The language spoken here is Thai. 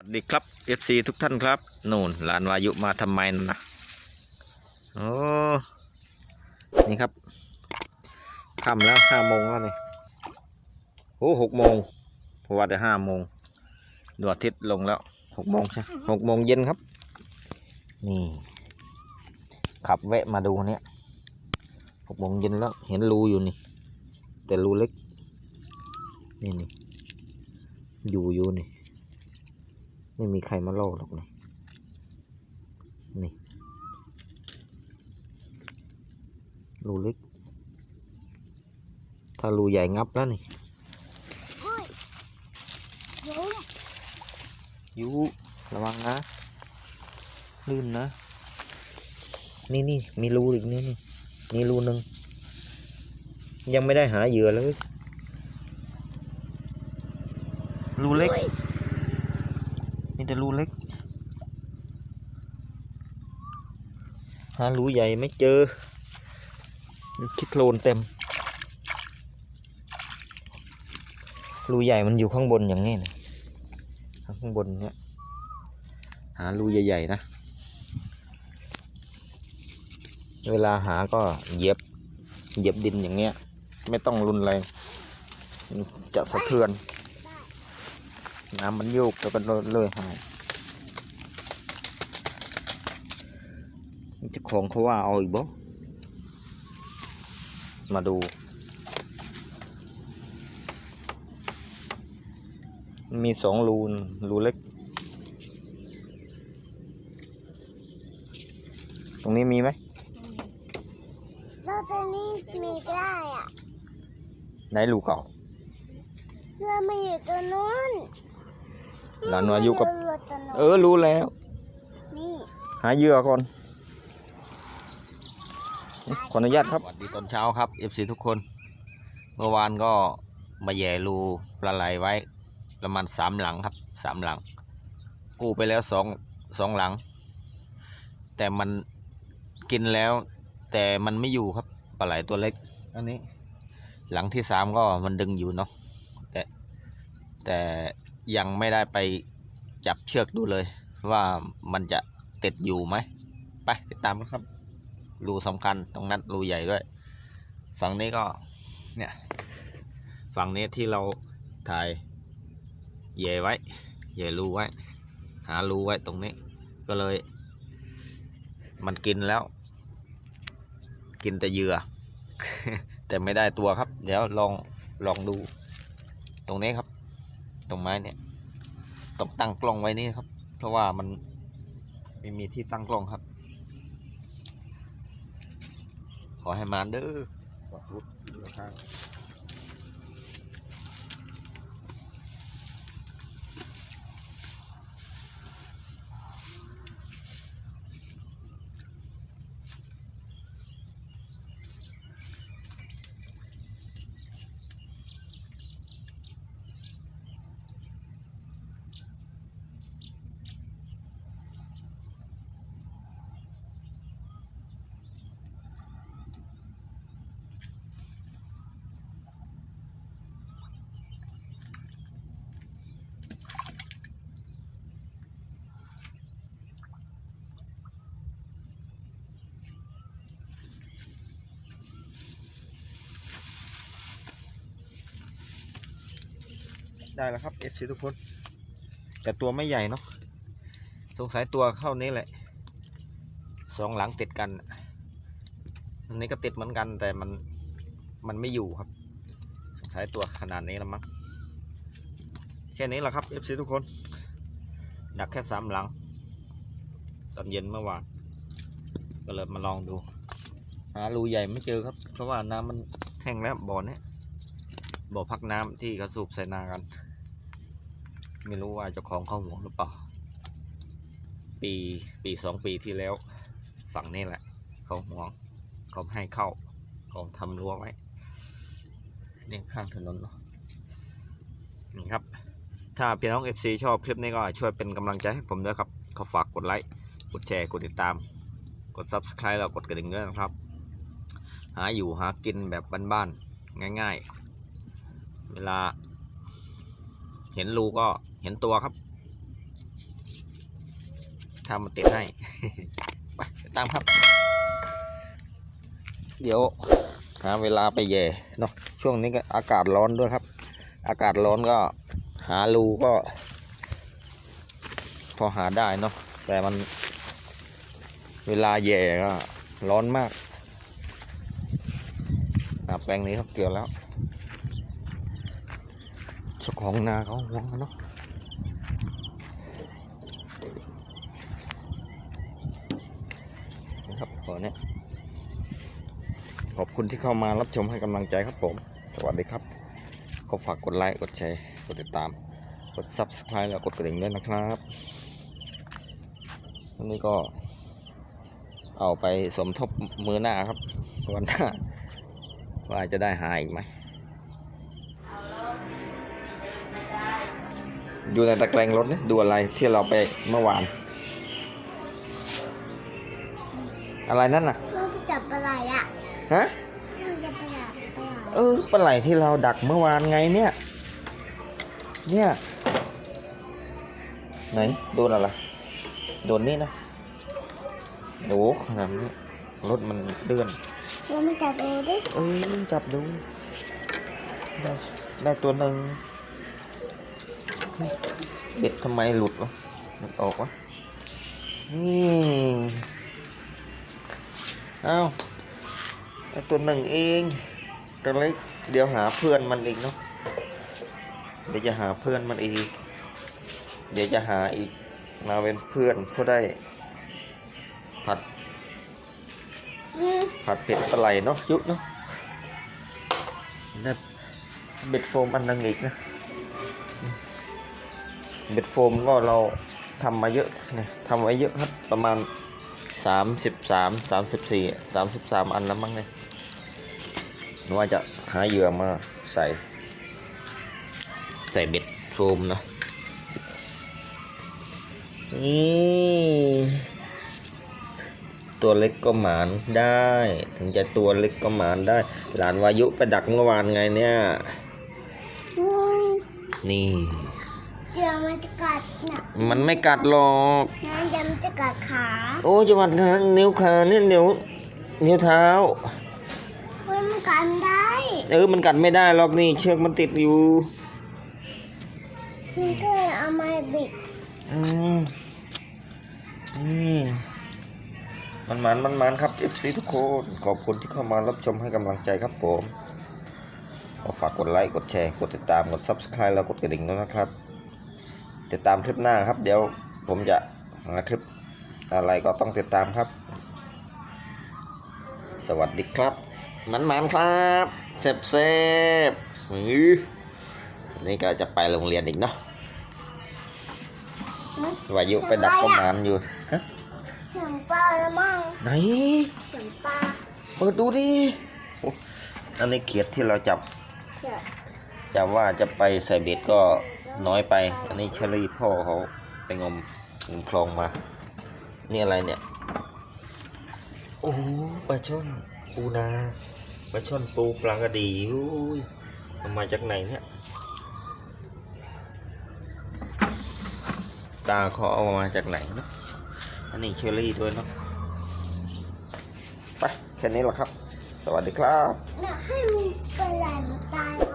สวัสดีครับ FC ทุกท่านครับนู่นหลานวายุมาทำไมน่ะโอ้นี่ครับค่ำแล้วห้าโมงแล้วนี่โอ้หกโมงเพราะว่าแต่ห้าโมงดวงอาทิตย์ลงแล้วหกโมงใช่หกโมงเย็นครับ นี่ ขับแวะมาดูเนี่ยหกโมงเย็นแล้วเห็นรูอยู่นี่ แต่รูเล็ก นี่นี่อยู่อยู่นี่ ไม่มีใครมาล่อหรอกนี่นี่รูเล็กถ้ารูใหญ่งับแล้วนี่ยุงยูระวังนะ ลื่นนะ นี่นี่มีรูอีกนี่นี่นี่รูหนึ่งยังไม่ได้หาเหยื่อเลยรูเล็กมี แต่รูเล็ก หารูใหญ่ไม่เจอ คิดโคลนเต็ม รูใหญ่มันอยู่ข้างบนอย่างนี้นะข้างบนเนี้ย หารูใหญ่ๆนะ เวลาหาก็เหยียบ เหยียบดินอย่างเงี้ย ไม่ต้องรุนแรงจะสะเทือน น้ำมันโยกแล้วก็เลยหายเจ้าของเขาว่าเอาอีกบ่มาดู มีสองรูนรูเล็ก ตรงนี้มีไหมแล้วตัวนี้มีก็ได้อะไหนรูเก่า เรือมาอยู่ตัวนู้น หลานวายุกับ เออรู้แล้ว นี่หาเหยื่อก่อน ขออนุญาตครับสวัสดีตอนเช้าครับ FC ทุกคน เมื่อวานก็มาแย่รูปลาไหลไว้ประมาณสามหลังครับสามหลัง กู้ไปแล้วสองสองหลัง แต่มันกินแล้ว แต่มันไม่อยู่ครับปลาไหลตัวเล็ก อันนี้ หลังที่สามก็มันดึงอยู่เนาะแต่แต่ ยังไม่ได้ไปจับเชือกดูเลย ว่ามันจะติดอยู่ไหม ไปติดตามนครับ รูสำคัญตรงนั้นรูใหญ่ด้วย ฝั่งนี้ก็เนี่ยฝั่งนี้ที่เราถ่ายเย่ไว้เหย่รูไว้ หารูไว้ตรงนี้ ก็เลย มันกินแล้ว กินแต่เหยื่อ แต่ไม่ได้ตัวครับ เดี๋ยวลองลองดูตรงนี้ครับ ตรงไม้เนี่ยต้องตั้งกล้องไว้นี่ครับ เพราะว่ามันไม่มีที่ตั้งกล้องครับ ขอให้มานเด้อ ได้แล้วครับ FC ทุกคน แต่ตัวไม่ใหญ่เนาะสงสัยตัวเข้านี้แหละสองหลังติดกันอันนี้ก็ติดเหมือนกันแต่มันมันไม่อยู่ครับ สงสัยตัวขนาดนี้แล้วมั้งแค่นี้แหละครับ FC ทุกคนดักแค่สามหลัง ตอนเย็นเมื่อวานก็เลยมาลองดูหารูใหญ่ไม่เจอครับ เพราะว่าน้ำมันแห้งแล้วบ่อเนี้ยบ่อพักน้ำที่เขาสูบใส่นากัน ไม่รู้ว่าเจ้าของเขาห่วงหรือเปล่า ปีปีสองปีที่แล้ว ฝั่งนี้แหละ เขาห่วง เขาให้เข้า เขาทำรั้วไว้นี่ข้างถนนเนาะนี่ครับ ถ้าพี่น้อง FC ชอบคลิปนี้ก็ช่วยเป็นกำลังใจให้ผมด้วยครับเขาฝากกดไลค์กดแชร์กดติดตาม กด Subscribe แล้วกดกระดิ่งด้วยนะครับ หาอยู่หากินแบบบ้านๆง่าย ๆ เวลาเห็นรูก็ เห็นตัวครับทำมาติดให้ ไปตามครับ เดี๋ยวหาเวลาไปแย่เนาะช่วงนี้ก็อากาศร้อนด้วยครับ อากาศร้อนก็หารูก็ พอหาได้เนาะแต่มันเวลาแย่ก็ร้อนมากอะแปลงนี้ครับเกี่ยวแล้วเจ้าของนาเขาห่วงเนาะนะครั บขอเนี่ยขอบคุณที่เข้ามารับชมให้กำลังใจครับผม สวัสดีครับ ก็ฝากกดไลค์กดแชร์กดติดตาม กด subscribe แล้วกดกระดิ่งด้วยนะครับวันนี้ก็ เอาไปสมทบมือหน้าครับวันหน้าว่าจะได้หาอีกไหมอยู่ในตะแกรงรถเนี่ยดูอะไรที่เราไปเมื่อวาน อะไรนั่นน่ะเราไปจับปลาไหลอะฮะเราจะปลาไหลปลาไหลเออปลาไหลที่เราดักเมื่อวานไงเนี่ย เนี่ยไหนโดนอะไรโดนนี่นะโอ้ขนาดนี้รถมันเลื่อนเราไม่จับดูดิเออจับดูได้ได้ตัวหนึ่งเบ็ดทำไมหลุดวะหลุดออกวะนี่ เอ้าได้ตัวหนึ่งเองตัวเล็กเดี๋ยวหาเพื่อนมันอีกเนาะเดี๋ยวจะหาเพื่อนมันอีก เดี๋ยวจะหาอีกมาเป็นเพื่อนเพื่อได้ผัด ผัดเผ็ดปลาไหลเนาะยุเนาะได้เบ็ดโฟมอันนึงอีกนะ เบ็ดโฟมก็เราทำมาเยอะเนี่ยทำไว้เยอะครับประมาณ สามสิบสามสามสิบสี่สามสิบสามอันแล้วมั้งเนี่ยว่าจะหาเหยื่อมาใส่ ใส่เบ็ดโฟมเนาะนี่ตัวเล็กก็หมานได้ ถึงจะตัวเล็กก็หมานได้ หลานวายุไปดักเมื่อวานไงเนี่ยอืมนี่ เดี๋ยวมันจะกัดน่ะมันไม่กัดหรอกงั้นเดี๋ยวมันจะกัดขาโอ้จังหวัดนะนิ้วขาเนี่ยนิ้วนิ้วเท้าเฮ้ยมันกัดได้ เออมันกัดไม่ได้หรอกนี่ เชือกมันติดอยู่มันก็เลยเอามาบิดอืมนี่มันมันมันมันครับ FC ทุกคนขอบคุณที่เข้ามารับชมให้กำลังใจครับผมขอฝากกดไลค์กดแชร์ กดติดตาม กด Subscribe แล้วกดกระดิ่งด้วยนะครับ ติดตามคลิปหน้าครับ เดี๋ยวผมจะหาคลิปอะไรก็ต้องติดตามครับ สวัสดีครับมันมันๆครับเซฟเซฟหือนี่ก็จะไปโรงเรียนอีกเนาะวายุไปดักประมาณอยู่ฮะเสียงปลาละมั่งไหนเสียงปลาเปิดดูดิโอ้อันนี้เขียดที่เราจับเสียงจับว่าจะไปใส่เบ็ดก็ น้อยไป อันนี้เชอรี่พ่อเขาไปงมงมคลองมา นี่อะไรเนี่ย โอ้ปลาช่อนปูนาปลาช่อนปูปลากระดีอุ้ยมันมาจากไหนเนี่ย ตาเขาเอามาจากไหนเนาะ อันนี้เชอรี่ด้วยเนาะ ไปแค่นี้แหละครับ สวัสดีครับให้มันปลาไหลตาย